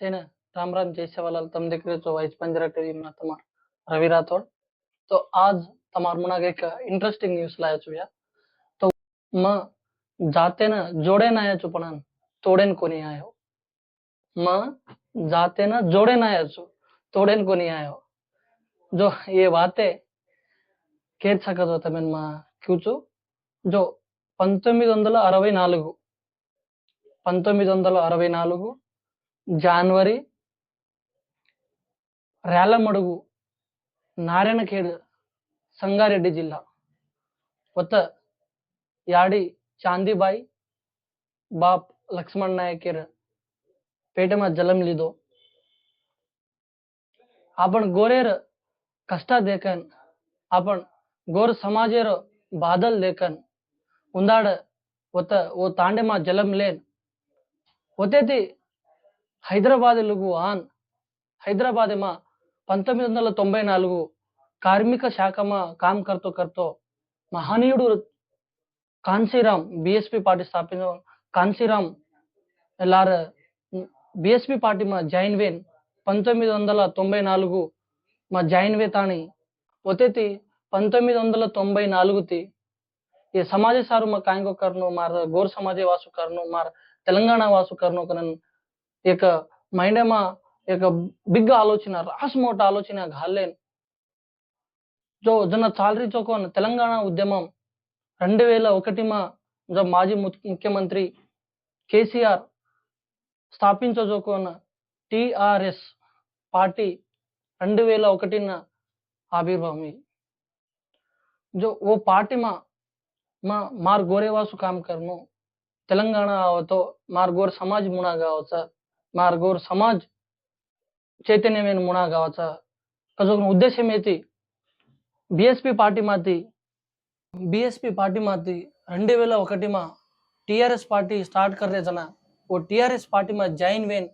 सेना रामराम जयसेवाल तम दीकर तो वाइस पंजराटरी रवि राठौर। तो आज तमार मना एक इंटरेस्टिंग न्यूज़ लाया चु तो म जाते न जोड़े न आया चुपन तोड़ेन को नहीं आयो। म जाते न जोड़े न आया चु तोड़ेन को नहीं आयो। जो ये बातें कह सको तमें मा क्यों चु जो पन्म अरवे नागू पन्म अरवे नागू జాన్వరి రేలమడుగు నారాయణఖేడ్ సంగారెడ్డి జిల్లా కొత్త యాడి చాందీబాయి బాప్ లక్ష్మణ్ నాయకేర్ పేటમાં જન્મ લીધો આપણ ગોરેર કષ્ટા દેખન આપણ ગોર સમાજેર બાદલ દેખન ઉંદાડ પોતે ઓ તાંડેમાં જલમ લેન પોતેથી హైదరాబాదులకు ఆన్. హైదరాబాదేమా పంతొమ్మిది వందల తొంభై నాలుగు కార్మిక శాఖమా కామ్ కర్తో కర్తో మహనీయుడు కాన్సీరామ్ బిఎస్పి పార్టీ స్థాపించ కాన్సీరామ్ లార్ బిఎస్పి పార్టీ మా జైన్వేన్ పంతొమ్మిది వందల తొంభై నాలుగు మా జైన్ తాని ఒతేతి పంతొమ్మిది వందల తొంభై నాలుగుతి ఈ సమాజ సారు మా కాంగో కర్ను మార్ గోర్ సమాజ వాసు కర్ను మార్ తెలంగాణ వాసు కర్ను నన్ను ఇక మైండ్ మైండేమ ఇక బిగ్ ఆలోచన రాసుమోట ఆలోచన గాలేన్ జో జన చాలరీ చౌకోన్ తెలంగాణ ఉద్యమం. రెండు వేల ఒకటిమా జో మాజీ ముఖ్యమంత్రి కేసీఆర్ స్థాపించజోకోన టిఆర్ఎస్ పార్టీ రెండు వేల ఒకటిన ఆవిర్భావం. జో ఓ పార్టీ మా మా మార్ గోరేవాసు కామకర్ను తెలంగాణ అవతో మార్ గోర్ సమాజ్ మునా కావచ్చు సార్. मार्गोर समाज चैतन्यमेन मुणा गावाचा अजून ఉద్దేశం येते బిఎస్పి పార్టీ మాతి బిఎస్పి పార్టీ మాతి రెండు వేల ఒకటి మా టిఆర్ఎస్ పార్టీ స్టార్ట్ కర్రే జన ఓ టిఆర్ఎస్ పార్టీ మా జాయిన్ వేన్.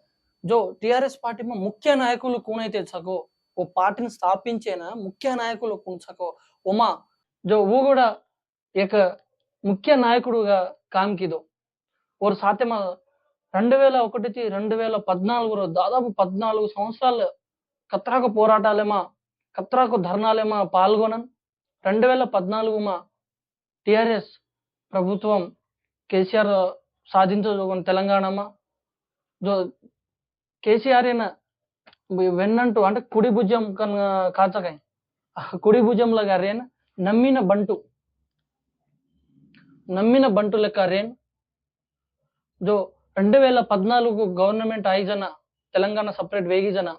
జో టిఆర్ఎస్ పార్టీ మా ముఖ్య నాయకులు కూనైతే చకో. ఓ పార్టీని స్థాపించేనా ముఖ్య నాయకులు కూన్సకో ఉమా జో ఊ కూడా ఇక ముఖ్య నాయకుడుగా కామ్కిదో ఓరు సాత్యమా రెండు వేల ఒకటికి రెండు వేల పద్నాలుగులో దాదాపు పద్నాలుగు సంవత్సరాలు కత్రాకు పోరాటాలేమా కత్రాకు ధర్నాలేమా పాల్గొనన్ రెండు వేల పద్నాలుగు మా టిఆర్ఎస్ ప్రభుత్వం కేసీఆర్ సాధించజోగన్ తెలంగాణమా? జో కేసీఆర్ అయిన వెన్నంటూ అంటే కుడి భుజం కన్ కాచకాయ. కుడి భుజంలో గారేన్ నమ్మిన బంటు. నమ్మిన బంటు లెక్క రేన్ జో రెండు వేల పద్నాలుగు గవర్నమెంట్ ఆయుజన తెలంగాణ సపరేట్ వేగిజన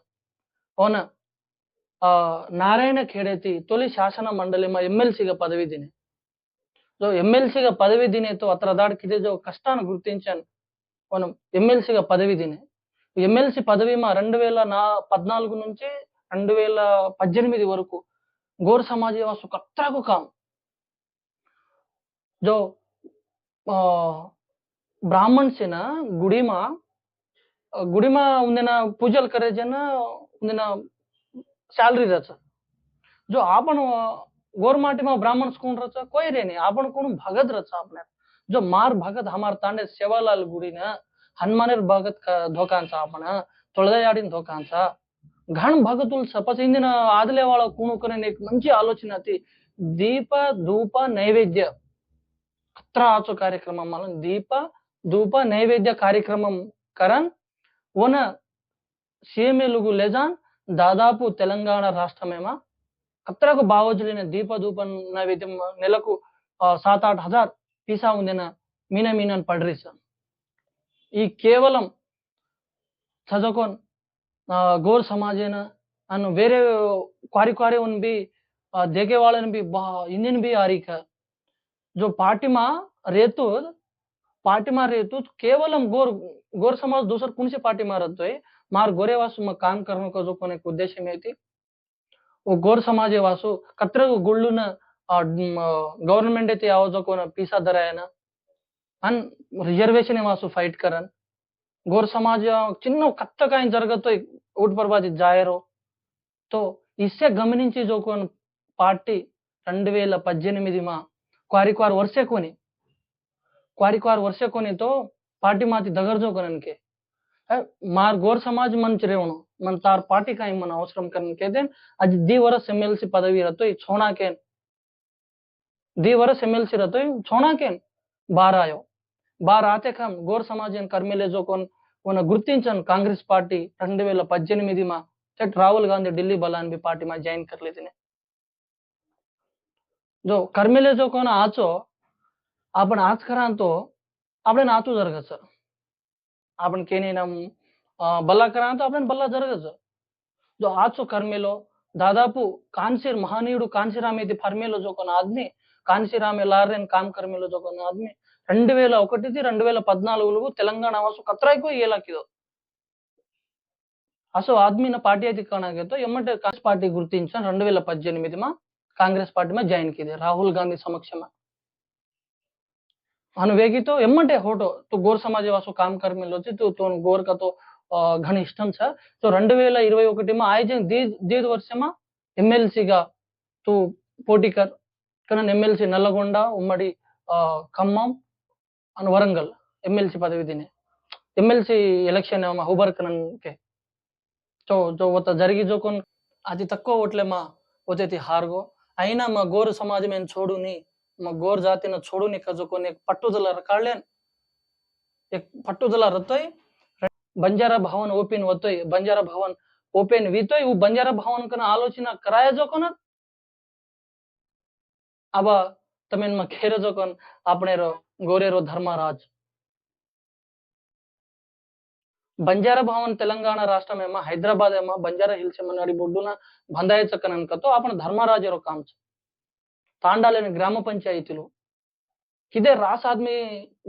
ఆ నారాయణ ఖేడేతి తొలి శాసన మండలి మా ఎమ్మెల్సీగా పదవి దినే. సో ఎమ్మెల్సీగా పదవి దినేతో అతర దాడికి జో కష్టాన్ని గుర్తించాను. మనం ఎమ్మెల్సీగా పదవి దినే. ఎమ్మెల్సీ మా రెండు వేల నా పద్నాలుగు నుంచి రెండు వేల పద్దెనిమిది వరకు గోర్ సమాజవాసు కత్రకు కాం. జో ಬ್ರಾಹ್ಮಣ್ಸಿನ ಗುಡಿಮ ಗುಡಿಮ ಒಂದಿನ ಪೂಜಲ್ ಕರೆ ಜನ ಒಂದಿನ ಸ್ಯಾಲ್ರಿ ರಚ जो आपण गोरमाटी में ब्राह्मण कौन रचा? कोई रे नहीं। कौन भगत रचा अपने जो मार भगत हमार तांडे सेवालाल गुड़ी ने, हनुमानेर भगत का धोकान सा अपन हाँ, तोड़दायाड़ीन धोकान सा घण भगतुल सपस इंदिन आदले वाला कूणु करने, एक मंची आलोचना थी, दीप, धूप, नैवेद्य। अत्र आचो कार्यक्रम मालन दीप ధూప నైవేద్య కార్యక్రమం కరన్ వన సీమెలుగు లెజాన్ దాదాపు తెలంగాణ రాష్ట్రమేమా? అత్తరకు బావోజులైన దీపధూప నైవేద్యం నెలకు సాత్ ఆట్ హజార్ పీసా ఉందిన మీన మీన పడ్రీ ఈ కేవలం చదువుకొని గోర్ సమాజేన అను వేరే క్వారి క్వారి ఉన్బి దేగే వాళ్ళని బి ఇందిన్ బి ఆరిక. జో పాటిమా రేతు पार्टी मार रहे तो केवल गोर गोर समाज दूसर कौन सी पार्टी मारत है मार गोरे वासु में काम करने का जो कोने उद्देश्य में थी वो गोर समाज वासु कत्र गुళ్ళు गवर्नमेंट అయితే ఆవజో కోన పీసా ధరాయన అన్ రిజర్వేషన్ వాసు ఫైట్ కరన్ గోర్ సమాజ చిన్న కత్త కాయన జరగతో ఓటు పర్వాది జాయరో తో ఇస్సే గమనించి జోకోన్ పార్టీ రెండు వేల పద్దెనిమిది మా క్వారి క్వారి వరుసే కొని ಕ್ವಾರಿಕ್ವಾರ್ ವರ್ಷಕ್ಕೊನೆತೋ ಪಾರ್ಟಿ ಮಾತಿ ದಗರ್ಜೋ ಕನನ್ಕೆ ಮಾರ್ ಗೋರ್ ಸಮಾಜ್ ಮಂಚ್ ರೇವಣು ಮನ್ ತಾರ್ ಪಾರ್ಟಿ ಕಾಯಿ ಮನ ಅವಸರಂ ಕರನ್ ಕೇದೇನ್ ಅಜ್ ದಿ ವರಸ್ ಎಮ್ ಎಲ್ ಸಿ ಪದವಿ ರತೋಯ್ ಛೋಣಾಕೇನ್ ದಿ ವರಸ್ ಎಮ್ ಎಲ್ ಸಿ ರತೋಯ್ ಛೋಣಾಕೇನ್ ಬಾರ್ ಆಯೋ బార్ ఆతేకం గోర్ సమాజం కర్మిలేజో కొన్ కొన గుర్తించన్ కాంగ్రెస్ పార్టీ రెండు వేల పద్దెనిమిది మా చెట్ రాహుల్ గాంధీ ఢిల్లీ బలాన్ బి పార్టీ మా జాయిన్ కర్లేదినే జో కర్మిలేజో కొన ఆచో आपण आज करांतो આપણે નાતું જરગ છે આપણ કેની નામ બલ્લા કરાંતો આપણે બલ્લા જરગ છે જો આછો કર્મેલો దాదాపు కాన్సిర్ మహనీయుడు కాన్సిరామేది ఫర్మేలో జోకొన్న ఆద్మి కాన్సిరామే లారెన్ కామ్ కర్మేలో జోకొన్న ఆద్మి రెండు వేల ఒకటిది రెండు వేల పద్నాలుగులో తెలంగాణ వాసు కత్రాయికో ఏలాకిదో. అసో ఆద్మిన పార్టీ అధికారణతో ఎమ్మంటే కాంగ్రెస్ పార్టీ గుర్తించాను రెండు వేల పద్దెనిమిది మా కాంగ్రెస్ పార్టీమా జాయిన్ కిది రాహుల్ గాంధీ సమక్షమా. અનવેગી તો એમ માટે હોટો તો గోర్ సమాజ వాసు కామ్ కర్మిలో వచ్చి తోను గోర్ కతో ఘనిష్టం సార్ సో రెండు వేల ఇరవై ఒకటిమా ఆయోజన దీద్ వర్షమా ఎమ్మెల్సీగా తూ పోటీకర్ కానీ ఎమ్మెల్సీ నల్లగొండ ఉమ్మడి ఖమ్మం అను వరంగల్ ఎమ్మెల్సీ పదవి తినే ఎమ్మెల్సీ ఎలక్షన్ ఏమో హుబర్ కనన్కే సో జో ఒత్త జరిగి జోకొని అతి తక్కువ ఓట్లేమా వచ్చేది హార్గో అయినా మా గోరు సమాజం ఏం చూడుని गोर जाति छोड़ ने जो कोणी एक पट्टू एक बंजारा भवन ओपीन होतोय. बंजारा भवन ओपेन वीतोय. बंजारा भवन आलोचना कराए जो कोन अब तमेन में खेर जो कोन अपने रो गोरे रो धर्मराज. बंजारा भवन तेलंगाणा రాష్ట్రం ఏమా హైదరాబాద్ ఏమా బంజారా హిల్స్ ఏమని चकन బొడ్డున अपन धर्मराज रो काम छे. తాండాలని గ్రామ పంచాయతీలు. ఇదే రాస్ ఆద్మీ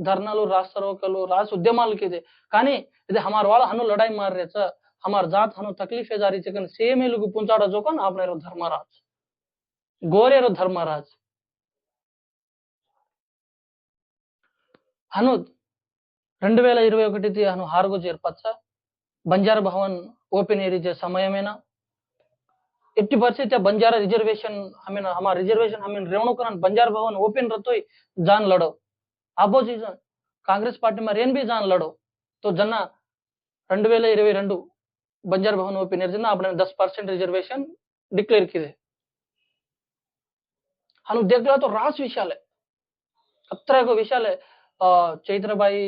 ధర్నాలు రాస్ సరోకలు రాస్ ఉద్యమాలకి ఇదే. కానీ ఇది హమార్ వాళ్ళ హను లడాయి మార్ రే హమార్ జాత్ హను తక్లీఫే జారీ చేయకని సేమ్ ఎలుగు పుంచాడ జోకన్ ఆపనేరు ధర్మరాజ్. గోరేరు ధర్మరాజ్. హను రెండు వేల ఇరవై ఒకటిది హను హార్గు చేర్పచ్చ. బంజార్ భవన్ ఓపెన్ ఏరిచే సమయమేనా? एट्टी परसेंट त्या बंजारा रिजर्वेशन हमें हमारा रिजर्वेशन हमें रेवणुकरण बंजार भवन ओपन रहतोय जान लढो అపోజిషన్ కాంగ్రెస్ పార్టీ మరి ఏం బి జాన్ లడో तो जना రెండు వేల ఇరవై రెండు बंजार भवन ओपन एरिया आपने दस परसेंट रिजर्वेशन डिक्लेअर केले हनु देखला तो रास विशाल है अत्र एक विशाल है अं, चैत्रबाई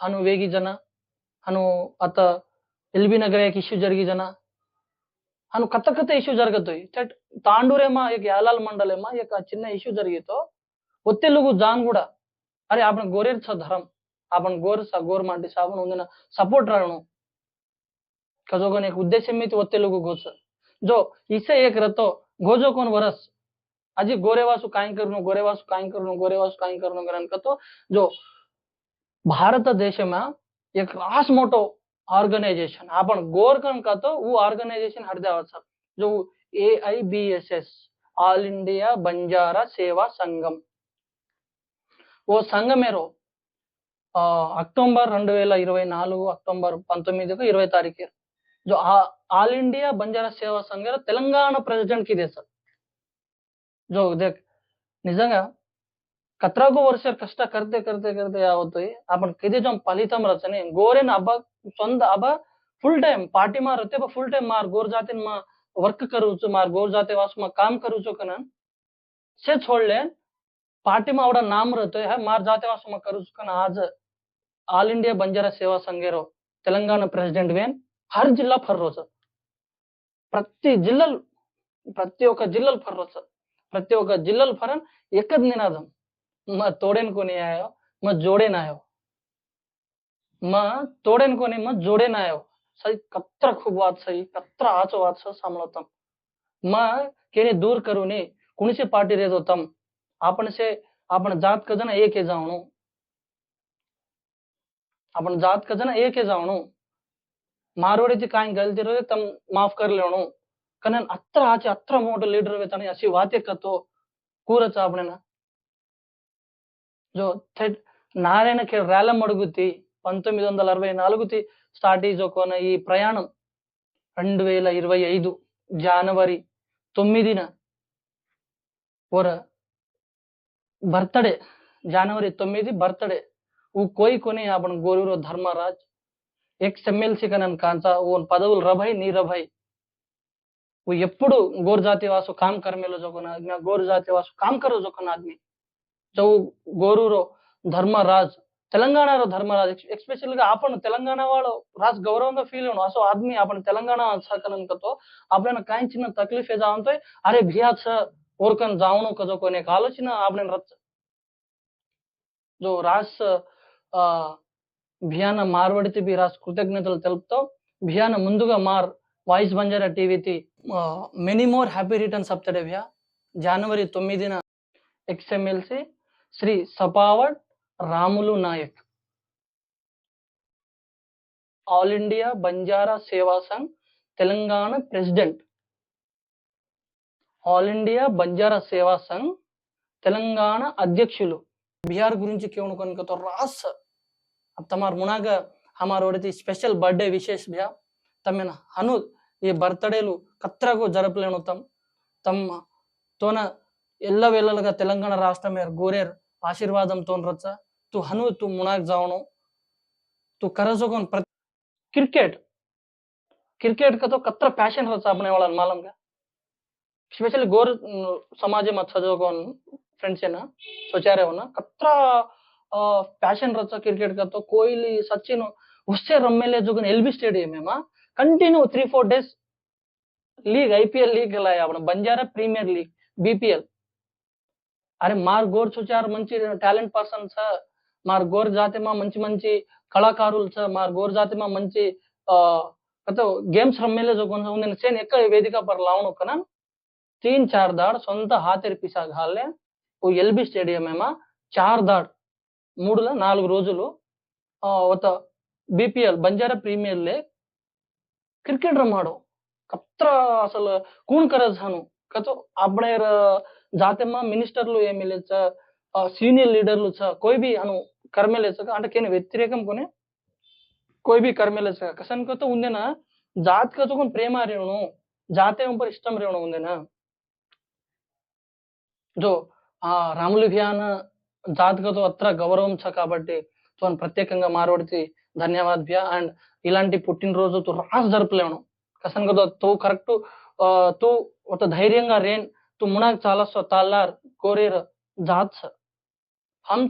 हनु वेगी जन हनु आता एलबी नगर एक इश्यू జరిగి जन ಅನ್ನು ಕತ್ತ ಕತ್ತ ಇಶ್ಯೂ ಜರಗತ್ತೋಯ್ ಚಟ್ ತಾಂಡೂರೇಮ ಈಗ ಯಾಲಾಲ್ ಮಂಡಲೇಮ ಈಗ ಚಿನ್ನ ఇష్యూ జరిగితో ఒత్తిళ్ళుకు జాన్ కూడా అరే ఆపణ గోరేర్ చ ధరం ఆపణ గోర్ స గోర్ మాంటి సాబన్ ఉందిన సపోర్ట్ రాను కజోగన్ ఏక ఉద్దేశం మీద ఒత్తిళ్ళుకు గోచ జో ఇసే ఏక రతో గోజో కోన్ వరస్ అజి గోరేవాసు కాయం కరును గోరేవాసు కాయం కరును గోరేవాసు కాయం కరును గరన్ కతో జో భారతదేశమ ఏక రాస్ మోటో ऑर्गेनाइजेशन आपण गोर कण कहतो वो ऑर्गेनाइजेशन हरदे आवश्यक जो A I B S S all India Banjara Seva Sangham वो संघ मेरो రెండు వేల ఇరవై నాలుగు అక్టోబర్ పంతొమ్మిదికు जो आल इंडिया बंजारा सेवा संघ తెలంగాణ ప్రెసిడెంట్కి सर जो देख నిజంగా कतरा को वर्ष कष्ट करते करते करते या होतोय आपण किती जाऊन फलितम रचने गोरेन अब्बा स्वंद अब फुल टाइम पार्टी मार रहते फुल टाइम मार गोर जाते मा वर्क करूच मार गोर जाते वास मा काम करू चो कन से छोड़ ले पार्टी मा अवड़ा नाम रहते है मार जाते वास मा करू चुकन आज ऑल इंडिया बंजारा सेवा संघे रो तेलंगाना प्रेसिडेंट वेन हर जिला फर रो सर प्रति जिल प्रति जिल फर रो सर प्रति जिल फरन एक निनादम मैं तोड़ेन को नहीं आयो मैं जोड़ेन आयो जोडेन आयो मग तोडेन कोणी मग जोडेन आयो सही कत्र खूप वाद सही कत्र आचो वाद सह सांभाळतम मग केने दूर करूने कुणीसे पार्टी रेज होतम आपण से आपण जात कजन एक हे जावणू आपण जात कजन एक हे जावणू मारवाडीची काय गलती रे तम माफ कर लेवणू कारण अत्र आचे अत्र मोठं लीडर वेताने अशी वाते कतो కూరచ్చు ఆపడేనా జో థెట్ నారాయణ ఖేడ్ రేలం అడుగుతి పంతొమ్మిది వందల అరవై నాలుగు స్టార్టీజోకోన ఈ ప్రయాణం రెండు వేల ఇరవై ఐదు జనవరి తొమ్మిదిన ఒక బర్త్డే. జనవరి తొమ్మిది బర్త్డే. ఊ ಕೊನೆ ಯಾಪಣ ಗೋರೂರು ಧರ್ಮರಾಜ್ ఎక్స్ ఎమ్మెల్సీ కన కాంచా ఓన్ పదవులు రభై నీ రభై. ఎప్పుడు గోర్ జాతి వాసు కామ్ కర్మేలో జోకొన ఆజ్ఞ గోర్ జాతి వాసు కామ్ కరో జోకొన ఆజ్ఞ జౌ గోరూరో ధర్మరాజ్. తెలంగాణలో ఎక్స్పెషల్గా ఆపను తెలంగాణ వాళ్ళు రాజు గౌరవంగా ఫీల్ అవ్వను అసలు ఆద్మీ ఆపను తెలంగాణ సకలంకతో ఆపణ కాయన చిన్న తక్లీఫ్ అంటే అరే భియా సార్ ఓర్కన్ జావును కదో కొనే ఆలోచన ఆపడైన రచ్చ. రాస్ ఆ భియాన మార్వడితే బి రాస్ కృతజ్ఞతలు తెలుపుతూ. భియాన ముందుగా మార్ వాయిస్ బంజారా టీవీతి మెనీ మోర్ హ్యాపీ రిటర్న్ సప్తడే భియా జనవరి తొమ్మిదిన ex MLC Shri Sapavad Ramulu Nayak all India Banjara Seva Sangh Telangana president all India Banjara Seva Sangh Telangana అధ్యక్షులు बिहार गुरुजी क्यों कनक तो रास अब तमार मुनाग हमार ओडती स्पेशल बर्थडे विशेष भ्या तमेन हनु ये బర్త్డేలు కత్రకు జరపలేను తమ్ తమ్ తోన ఎల్ల వేళలుగా తెలంగాణ రాష్ట్రం మేర గోరేర్ ఆశీర్వాదం తోన్ तू ಹನು तू ಮುಣಾಕ್ ಜಾವಣು तू करे सो कौन क्रिकेट. क्रिकेट का तो कतरा पैशन होता अपने वाला मालूम का? स्पेशली गोर समाज में अच्छा जो कौन फ्रेंड्स है ना, सोचा रहे हो ना? कतरा पैशन रहता क्रिकेट का तो कोहली सचिन उससे रमेले जो एलबी स्टेडियम है माँ। Continue three four days league IPL league गलाया अपना, बंजारा प्रीमियर लीग बीपीएल अरे मार गोर सोचार मंची टैलेंट पर्सन सर మా జాతి మా మంచి మంచి కళాకారులు మా గోర జాతి మా మంచి గత గೇಮ್ಸ್ ರಮ್ಮೇಲೆ ಜೋಗೊಂದು ಒಂದಿನ ಸೇನ್ ಎಕ್ಕ ವೇದಿಕಾ ಪರ್ ಲಾವಣ ಕನ ತೀನ್ చార్ దాడ్ సొంత హాతెరి పిసా హాల్లే ఓ ఎల్బి స్టేడియం ఏమా చార్ దాడ్ మూడుల నాలుగు రోజులు ఒక BPL Banjara premier league cricket రమ్మాడు కత్ర అసలు కూన్ కరజాను కతో అప్పుడే జాతమ్మ మినిస్టర్లు ఏమి లేచ సీనియర్ లీడర్లు చ కోయిబి అను కర్మలే ಅಂಟಕೇನು ವ್ಯತಿರೇಕಂ ಕೊನೆ કોઈ બી કર્મે લેસક કસન કો તો ઉંદેના જાત કો તો કોન પ્રેમ આ રેણો જાતે ઉપર ઇષ્ટમ રેણો ઉંદેના ఆ రాములు ధ్యాన జాతకతో అత్ర గౌరవం చ కాబట్టి తోను ప్రత్యేకంగా మారవడితే ధన్యవాద్ భ్య అండ్ ఇలాంటి పుట్టినరోజు తు రాస్ జరపలేను కసన్ కదా తో కరెక్ట్తో ఒక ధైర్యంగా రేన్ తు మునాక్ చాలా సో తాల్లార్ కోరేర్ జాత్ హమ్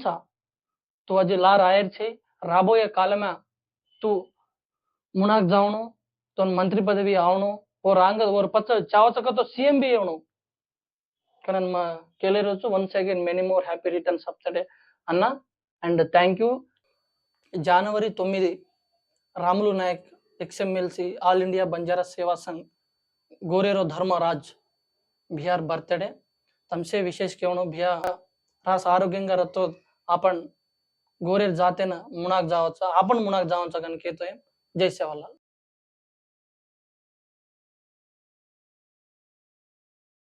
तू अज लार आयर छे राबो ये काल में तू मुनाक जाऊनो तो मंत्री पदवी आऊनो और आंग और पच चाव सक तो सीएम भी आऊनो करन म केले रोचो once again many more happy return सबसे अन्ना एंड थैंक यू जनवरी तुम रामल Nayak ex MLC all India Banjara Seva Sangh गोरेरो Dharmaraj बिहार बर्थडे तमसे विशेष केवण बिहार रास आरोग्य रतो अपन गोरेर जाते ना मुनाक जावचा आपण मुनाक जावचा गण केतोय जय सेवालाल